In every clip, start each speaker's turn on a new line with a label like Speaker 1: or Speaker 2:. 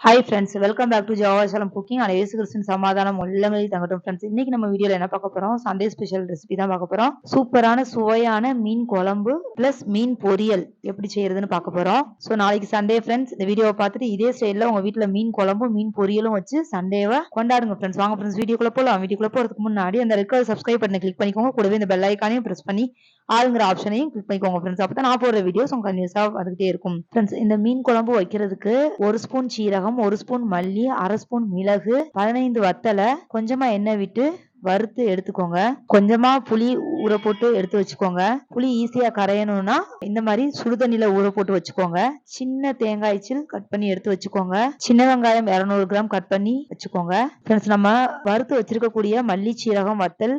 Speaker 1: Hi friends welcome back to Javasalam cooking ஆனால் ஏசு Christian சமாதானம் உள்ளங்களில் தங்கட்டும் ஃப்ரெண்ட்ஸ் இன்னைக்கு நம்ம வீடியோவில் என்ன பார்க்க போகிறோம் சண்டே ஸ்பெஷல் ரெசிபி தான் பார்க்க போகிறோம் சூப்பரான சுவையான மீன் குழம்பு ப்ளஸ் மீன் பொரியல் எப்படி செய்யறதுன்னு பார்க்க போகிறோம் ஸோ நாளைக்கு சண்டே ஃப்ரெண்ட்ஸ் இந்த வீடியோவை பார்த்துட்டு இதே ஸ்டைலில் உங்கள் வீட்டில் மீன் குழம்பும் மீன் பொரியலும் வச்சு சண்டேவை கொண்டாடுங்க ஃப்ரெண்ட்ஸ் வாங்க ஃப்ரெண்ட்ஸ் வீடியோக்குள்ள போகலாம் வீடியோக்குள்ள போகிறதுக்கு முன்னாடி அந்த ரெக்கார்டு சப்ஸ்கிரைப் பண்ணி கிளிக் பண்ணிக்கோங்க. கூடவே இந்த பெல் ஐக்கானையும் ப்ரெஸ் பண்ணி ஆளுங்கிற ஆப்ஷனையும் கிளிக் பண்ணிக்கோங்க ஃப்ரெண்ட்ஸ் அப்போ தான் நான் போடுற வீடியோஸ் உங்க கன்யூஸாக வந்துகிட்டே இருக்கும். ஃப்ரெண்ட்ஸ் இந்த மீன் குழம்பு வைக்கிறதுக்கு ஒரு ஸ்பூன் சீரகம் ஒரு ஸ்பூன் மல்லி அரை ஸ்பூன் மிளகு பதினைந்து வத்தலை கொஞ்சமா எண்ணெய் விட்டு வறுத்து எடுத்துக்கோங்க. கொஞ்சமா புளி ஊற போட்டு எடுத்து வச்சுக்கோங்க. புளி ஈஸியா கரையணும்னா இந்த மாதிரி சுடுதண்ணில ஊற போட்டு வச்சுக்கோங்க. சின்ன தேங்காய் சில் கட் பண்ணி எடுத்து வச்சுக்கோங்க. சின்ன வெங்காயம் இரநூறு கிராம் கட் பண்ணி வச்சுக்கோங்க. ஃப்ரெண்ட்ஸ் நம்ம வறுத்து வச்சிருக்கக்கூடிய மல்லி சீரகம் வத்தல்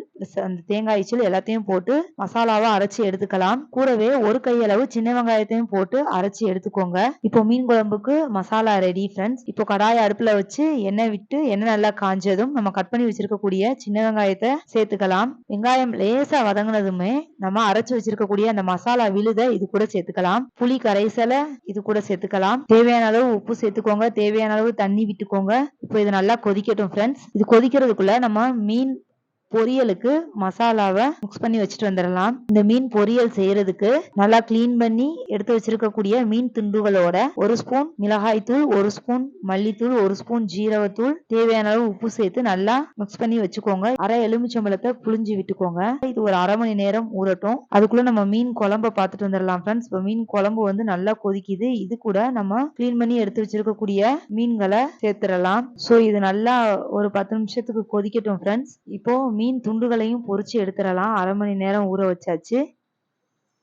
Speaker 1: அந்த தேங்காய் சில் எல்லாத்தையும் போட்டு மசாலாவை அரைச்சி எடுத்துக்கலாம். கூடவே ஒரு கையளவு சின்ன வெங்காயத்தையும் போட்டு அரைச்சி எடுத்துக்கோங்க. இப்போ மீன் குழம்புக்கு மசாலா ரெடி ஃப்ரெண்ட்ஸ் இப்போ கடாய அடுப்புல வச்சு எண்ணெய் விட்டு எண்ணெய் நல்லா காஞ்சதும் நம்ம கட் பண்ணி வச்சிருக்கக்கூடிய சின்ன வெங்காயத்தை சேர்த்துக்கலாம். வெங்காயம் லேசா வதங்கினதுமே நம்ம அரைச்சு வச்சிருக்கக்கூடிய அந்த மசாலா விழுத இது கூட சேர்த்துக்கலாம். புளி கரைசலை இது கூட சேர்த்துக்கலாம். தேவையான அளவு உப்பு சேர்த்துக்கோங்க. தேவையான அளவு தண்ணி விட்டுக்கோங்க. இப்போ இது நல்லா கொதிக்கட்டும் ஃப்ரெண்ட்ஸ் இது கொதிக்கிறதுக்குள்ள நம்ம மீன் பொரியலுக்கு மசாலாவை மிக்ஸ் பண்ணி வச்சுட்டு வந்துடலாம். இந்த மீன் பொரியல் செய்யறதுக்கு நல்லா கிளீன் பண்ணி எடுத்து வச்சிருக்கக்கூடிய மீன் துண்டுகளோட ஒரு ஸ்பூன் மிளகாய் தூள் ஒரு ஸ்பூன் மல்லித்தூள் ஒரு ஸ்பூன் ஜீரகத்தூள் தேவையான அளவு உப்பு சேர்த்து நல்லா மிக்ஸ் பண்ணி வச்சுக்கோங்க. அரை எலுமிச்சம்பழத்தை புளிஞ்சு விட்டுக்கோங்க. இது ஒரு அரை மணி நேரம் ஊறட்டும். அதுக்குள்ள நம்ம மீன் குழம்ப பார்த்துட்டு வந்துடலாம் ஃப்ரெண்ட்ஸ் இப்போ மீன் குழம்பு வந்து நல்லா கொதிக்குது. இது கூட நம்ம கிளீன் பண்ணி எடுத்து வச்சிருக்கக்கூடிய மீன்களை சேர்த்துடலாம். ஸோ இது நல்லா ஒரு பத்து நிமிஷத்துக்கு கொதிக்கட்டும் ஃப்ரெண்ட்ஸ் இப்போ மீன் துண்டுகளையும் பொறிச்சு எடுத்துடலாம். அரை மணி நேரம் ஊற வச்சாச்சு.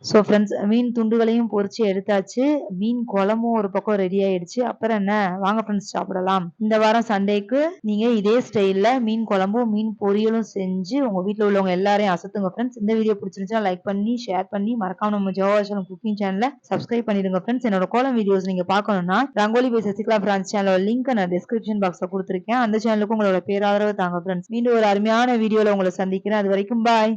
Speaker 1: ஸோ ஃப்ரெண்ட்ஸ் மீன் துண்டுகளையும் பொறிச்சு எடுத்தாச்சு. மீன் குழம்பும் ஒரு பக்கம் ரெடி ஆயிடுச்சு. அப்புறம் என்ன? வாங்க ஃப்ரெண்ட்ஸ் சாப்பிடலாம். இந்த வாரம் சண்டேக்கு நீங்க இதே ஸ்டைலில் மீன் குழம்பும் மீன் பொரியலும் செஞ்சு உங்க வீட்டில் உள்ளவங்க எல்லாரையும் அசத்துங்க ஃப்ரெண்ட்ஸ் இந்த வீடியோ பிடிச்சிருந்துச்சுன்னா லைக் பண்ணி ஷேர் பண்ணி மறக்காம நம்ம ஜோவாசலம் குக்கிங் சேனலை சப்ஸ்கிரைப் பண்ணிடுங்க ஃப்ரெண்ட்ஸ் என்னோட கோலம் வீடியோஸ் நீங்க பார்க்கணும்னா ரங்கோலி பை சசிகலா பிரான்ச் சேனலோட லிங்க் நான் டிஸ்கிரிப்ஷன் பாக்ஸில் கொடுத்துருக்கேன். அந்த சேனலுக்கு உங்களோட பேராதரவு தாங்க ஃப்ரெண்ட்ஸ் மீண்டும் ஒரு அருமையான வீடியோவில் உங்களை சந்திக்கிறேன். அது வரைக்கும் பாய்